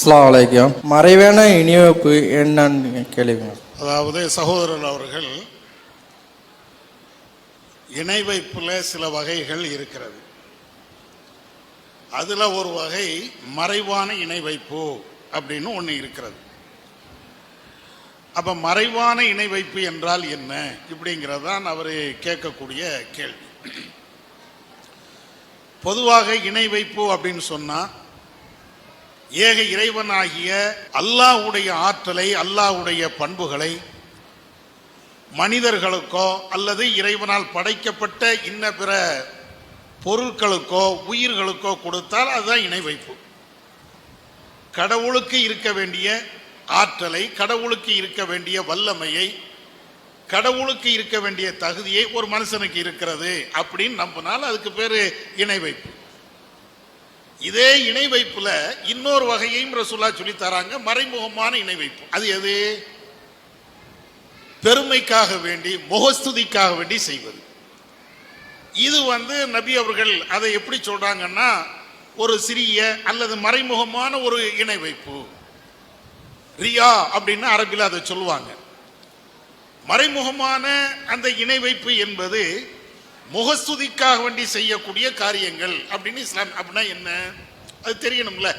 அஸ்லாம் வலைக்கம் மறைவான இனிவப்பு என்னன்னு கேள்விங்க அதாவது சகோதரர் அவர்கள் இணைவைப்பில் சில வகைகள் இருக்கிறது. அதில் ஒரு வகை மறைவான இணை வைப்பு அப்படின்னு ஒன்று இருக்கிறது. அப்போ மறைவான இணை வைப்பு என்றால் என்ன? இப்படிங்கிறது தான் அவர் கேட்கக்கூடிய கேள்வி. பொதுவாக இணை வைப்பு அப்படின்னு சொன்னால் ஏக இறைவனாகிய அல்லாவுடைய ஆற்றலை அல்லாஹ்வுடைய பண்புகளை மனிதர்களுக்கோ அல்லது இறைவனால் படைக்கப்பட்ட இன்ன பிற பொருட்களுக்கோ உயிர்களுக்கோ கொடுத்தால் அதுதான் இணை வைப்பு. கடவுளுக்கு இருக்க வேண்டிய ஆற்றலை கடவுளுக்கு இருக்க வேண்டிய வல்லமையை கடவுளுக்கு இருக்க வேண்டிய தகுதியை ஒரு மனுஷனுக்கு இருக்கிறது அப்படின்னு நம்பினால் அதுக்கு பேர் இணை வைப்பு. இதே இணை வைப்புல இன்னொரு வகையையும் ரசூல்லா சொல்லி தராங்க மறைமுகமான இணை வைப்பு அது எது? பெருமைக்காக வேண்டி முகஸ்துதிக்காக வேண்டி செய்வது. இது வந்து நபி அவர்கள் அதை எப்படி சொல்றாங்கன்னா ஒரு சிறிய அல்லது மறைமுகமான ஒரு இணை வைப்பு ரியா அப்படின்னு அரபில் அதை சொல்லுவாங்க. மறைமுகமான அந்த இணை வைப்பு என்பது முகஸ்துதிக்காக வேண்டி செய்யக்கூடிய காரியங்கள் அப்படின்னு இஸ்லாம் அப்படின்னா என்ன? அது தெரியணும்ல.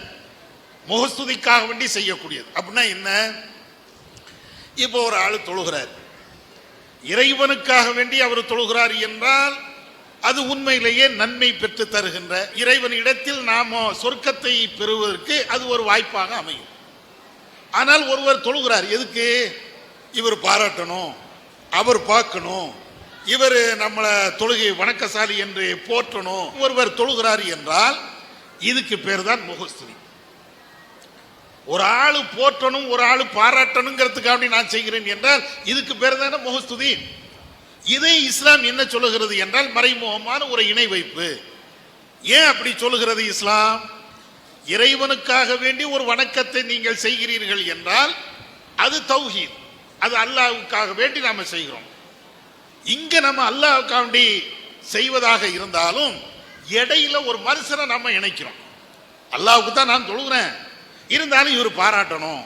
முகஸ்துதிக்காக வேண்டி செய்யக்கூடியது. அப்படின்னா என்ன? இப்போ ஒரு ஆள் தொழுகிறார். இறைவனுக்காக வேண்டி அவர் தொழுகிறார் என்றால் அது உண்மையிலேயே நன்மை பெற்று தருகின்ற இறைவனிடத்தில் நாம சொர்க்கத்தை பெறுவதற்கு அது ஒரு வாய்ப்பாக அமையும். ஆனால் ஒருவர் தொழுகிறார். எதுக்கு? இவர் பாராட்டணும். அவர் பார்க்கணும். இவர் நம்மளை தொழுகை வணக்கசாலி என்று போற்றணும் ஒருவர் தொழுகிறார் என்றால் இதுக்கு பேர் தான் முகஸ்துதி. ஒரு ஆள் போற்றணும் ஒரு ஆள் பாராட்டணுங்கிறதுக்காக நான் செய்கிறேன் என்றால் இதுக்கு பேர் தானே முகஸ்துதி. இதை இஸ்லாம் என்ன சொல்லுகிறது என்றால் மறைமுகமான ஒரு இணை வைப்பு. ஏன் அப்படி சொல்லுகிறது இஸ்லாம்? இறைவனுக்காக வேண்டி ஒரு வணக்கத்தை நீங்கள் செய்கிறீர்கள் என்றால் அது தௌஹீத். அது அல்லாவுக்காக வேண்டி நாம செய்கிறோம். இங்க நம்ம அல்லாவுக்காண்டி செய்வதாக இருந்தாலும் இடையில ஒரு மனுஷனை நம்ம இணைக்கிறோம். அல்லாவுக்கு தான் நான் தொழுகிறேன். இருந்தாலும் இவர் பாராட்டணும்.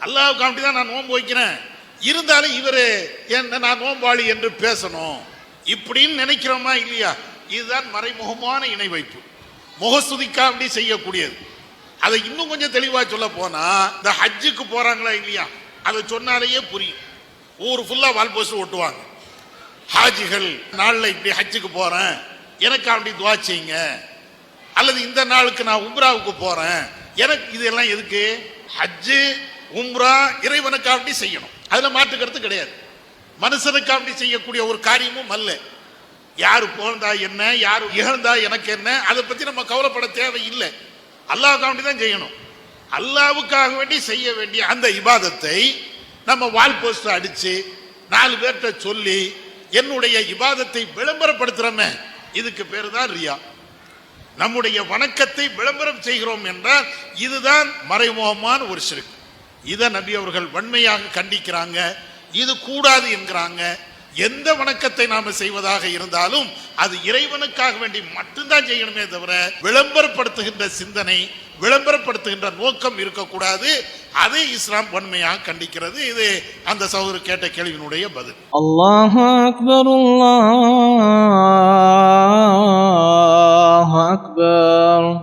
அல்லாவுக்காண்டி தான் நான் நோன்பு வைக்கிறேன். இருந்தாலும் இவர் என்ன நான் நோம்பாளி என்று பேசணும். இப்படின்னு நினைக்கிறோமா இல்லையா? இதுதான் மறைமுகமான இணை வைப்பு முகஸ்துதிக்காக செய்யக்கூடியது. அதை இன்னும் கொஞ்சம் தெளிவாக சொல்ல போனா இந்த ஹஜ்ஜுக்கு போறாங்களா இல்லையா? அதை சொன்னாலேயே புரியும். ஊர் ஃபுல்லாக வால் போஸ்ட் ஹாஜிகள் நாளில் இப்படி ஹஜ்ஜுக்கு போறேன். எனக்கு அப்படி துவா செய்யுங்க. அல்லது இந்த நாளுக்கு நான் உம்ராவுக்கு போறேன். எனக்கு இதெல்லாம் எதுக்கு? ஹஜ்ஜு உம்ரா இறைவனுக்கு அப்படி செய்யணும். அதில் மாற்றுக்கிறது கிடையாது. மனுஷனுக்கு அப்படி செய்யக்கூடிய ஒரு காரியமும் அல்ல. யார் புகழ்ந்தா என்ன யார் இகழ்ந்தா எனக்கு என்ன அதை பற்றி நம்ம கவலைப்பட தேவையில்லை. அல்லாவுக்கு வேண்டி தான் செய்யணும். அல்லாவுக்காக வேண்டி செய்ய வேண்டிய அந்த இபாதத்தை நம்ம வால் போஸ்டர் அடித்து நாலு பேர்கிட்ட சொல்லி என்னுடைய இபாதத்தை விளம்பரப்படுத்துறோமே. இதுக்கு பேர் தான் ரியா. நம்முடைய வணக்கத்தை விளம்பரம் செய்கிறோம் என்றால் இதுதான் மறைமுகமான ஒரு சிறுக்கு இதை நபி அவர்கள் வன்மையாக கண்டிக்கிறாங்க. இது கூடாது என்கிறாங்க. எந்த வணக்கத்தை நாம செய்வதாக இருந்தாலும் அது இறைவனுக்காக வேண்டி மட்டும்தான் செய்யணுமே தவிர விளம்பரப்படுத்துகின்ற சிந்தனை விளம்பரப்படுத்துகின்ற நோக்கம் இருக்கக்கூடாது. அதே இஸ்லாம் வன்மையாக கண்டிக்கிறது. இது அந்த சகோதரர் கேட்ட கேள்வியினுடைய பதில். அல்லாஹ் அக்பர் அல்லாஹ் அக்பர்.